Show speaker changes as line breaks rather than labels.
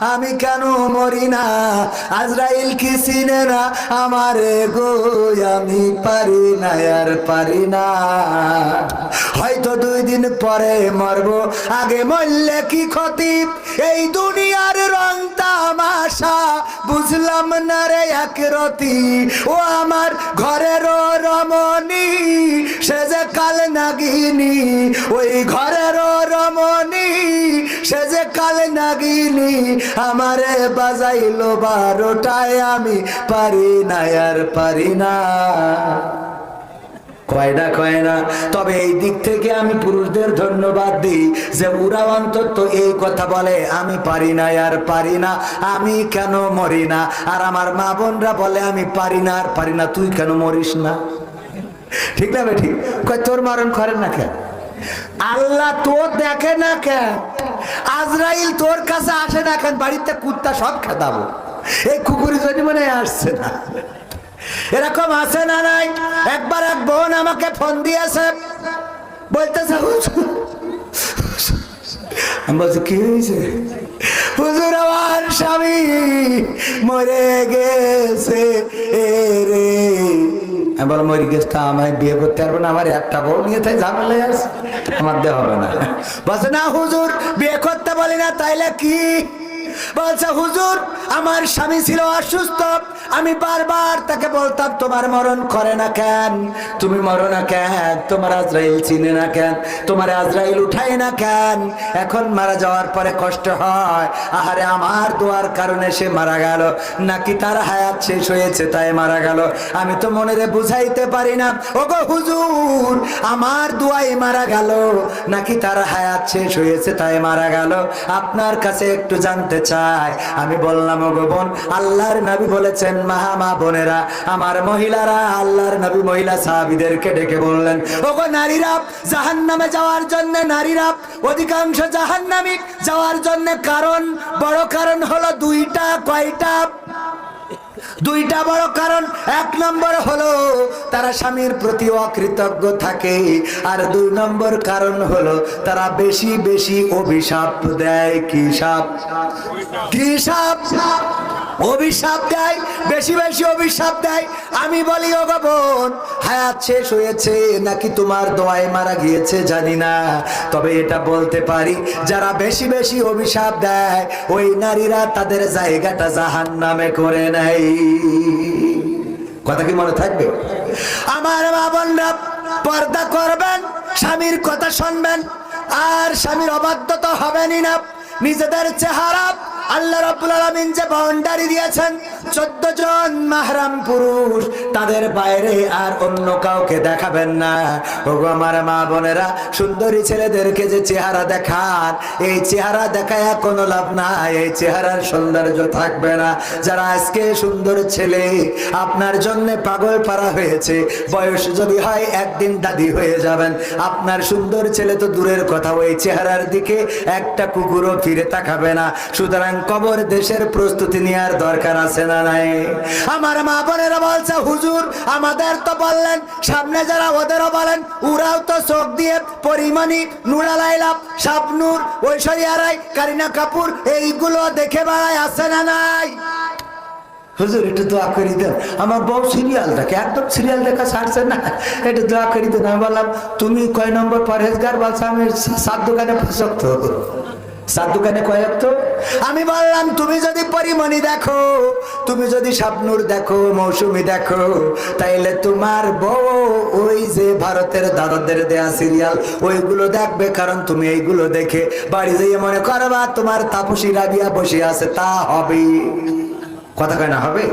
আমি কেন মরি না? আজরাইল কি চিনে না আমার গো আমি পারি না, আর পারি না। হয়তো দুই দিন পরে মরবো, আগে মরলে কি ক্ষতি? এই দুনিয়ার রং তামাশা বুঝলাম না রে এক রতি, ও আমার ঘরের রমণী, সে যে কাল নাগিনী, ওই ঘরের রমণী, সে যে কাল নাগিনী, আমারে বাজাইলো বারোটায় আমি পারি না, আর পারি না। কয় না কয় না। তবে এই দিক থেকে আমি পুরুষদের ধন্যবাদ দিই যে ওরা অন্তত এই কথা বলে, আমি পারি না, আর পারি না, আমি কেন মরি না? আর আমার মা বোনরা বলে, আমি পারি না, আর পারি না, তুই কেন মরিস না? ঠিক না ঠিক কয়, তোর মরণ করেন না কেন? আল্লাহ তোর দেখে না কেন? আজরাইল তোর কাছে আসে না কেন? বাড়িতে কুত্তা সব খেদাবো। এই কুকুরি জন্য মনে আসছে না। এরকম আছে না নাই? একবার এক বোন আমাকে ফোন দিয়েছে। বলতেছে আমি বলছি কি হয়েছে? হুজুর, আমার স্বামী মরে গেছে রে। আমি বললাম, মরে গেছে আমায় বিয়ে করতে পারব না, আমার একটা বউ নিয়ে তাই ঝামেলায় আছে, আমার দেওয়া হবে না। বলছে, না হুজুর, বিয়ে করতে বলি না, তাইলে কি? বলছে, হুজুর, আমার স্বামী ছিল অসুস্থ আমি বারবার তাকে বলতাম, তোমার মরণ করে না কেন? তুমি মরো না কেন? তোমার আজরাইল চিনে না কেন? তোমার আজরাইল উঠায় না কেন? এখন মারা যাওয়ার পরে কষ্ট হয়। আহারে, আমার দোয়ার কারণে সে মারা গেল। নাকি তার হায়াত শেষ হয়েছে, তাই মারা গেল। আমি তো মনেরে বুঝাইতে পারি না। ওগো হুজুর, আমার দোয়াই মারা গেল। নাকি তার হায়াত শেষ হয়েছে, তাই মারা গেল? আপনার কাছে একটু জানতে চাই। আমি বললাম, ওগো বোন, আল্লাহর নবী বলেছেন মাহা মা বোনেরা, আমার মহিলারা আল্লাহর নবী মহিলা সাহাবিদেরকে ডেকে বললেন, ওগো নারীরা জাহান্নামে যাওয়ার জন্য নারীরা অধিকাংশ জাহান্নামী যাওয়ার জন্য কারণ, বড় কারণ হলো দুইটা, কয়টা? দুইটা বড় কারণ, এক নম্বর হলো তারা স্বামীর প্রতি অকৃতজ্ঞ থাকে, আর দুই নম্বর কারণ হলো তারা বেশি বেশি অভিশাপ দেয় কি সাপ কি সাপ অভিশাপ দেয়, বেশি বেশি অভিশাপ দেয়। আমি বলি ও বোন, হায়াত শেষ হয়েছে, নাকি তোমার দোয়ায় মারা গিয়েছে, জানি না। তবে এটা বলতে পারি, যারা বেশি বেশি অভিশাপ দেয়, ওই নারীরা তাদের জায়গাটা জাহান নামে করে নেয়। কথা কি মনে থাকবে? আমার মা বোনরা পর্দা করবেন, স্বামীর কথা শুনবেন, আর স্বামীর অবাধ্যতা হবেনই না। নিজেদের চেহারা আল্লাহ রাব্বুল আলামিন যে বাউন্ডারি দিয়েছেন, চোদ্দ জন মাহরাম পুরুষ, তাদের বাইরে আর অন্য কাউকে দেখাবেন না। ওগো আমার মা বোনেরা, সুন্দরী ছেলেদেরকে যে চেহারা দেখান, এই চেহারা দেখায় কোনো লাভ নাই, এই চেহারার সৌন্দর্য থাকবে না। যারা আজকে সুন্দর ছেলে, আপনার জন্য পাগল পারা হয়েছে, বয়স যদি হয় একদিন দাদি হয়ে যাবেন। আপনার সুন্দর ছেলে তো দূরের কথা, ওই চেহারার দিকে একটা কুকুরও ফিরে তাকাবে না। সুতরাং কবর দেশের প্রস্তুতি নেওয়ার দরকার আছে না নাই? আমার মা বোনেরা বলছে, হুজুর, আমাদের তো বললেন, সামনে যারা ওদেরও বলেন, ওরাও তো চোখ দিয়ে পরিমাণি, নুরা লাইলাপ, শাবনুর, ঐশ্বরিয়া রায়, কারিনা কাপুর, এইগুলো দেখে বেড়ায় আছে না নাই? হুজুর, একটু দোয়া করি দেন। আমার বউ সিরিয়াল দেখে একদম সিরিয়াল দেখা ছাড়ছে না। একটু দোয়া করি দেন। আমি বললাম, তুমি কয় নম্বর পরহেজগার? বলছো, আমি সাত দোকানে সাত দোকানে কয়েক তো আমি বললাম, তুমি যদি পরিমণি দেখো, তুমি যদি স্বপ্নুর দেখো, মৌসুমি দেখো, তাইলে তোমার বউ ওই যে ভারতের দাদাদের দেয়া সিরিয়াল ওইগুলো দেখবে, কারণ তুমি এইগুলো দেখে বাড়ি যেয়ে মনে করবা, তোমার তাপসী রাবিয়া বসে আছে, তা হবে কথা কয় না, হবে?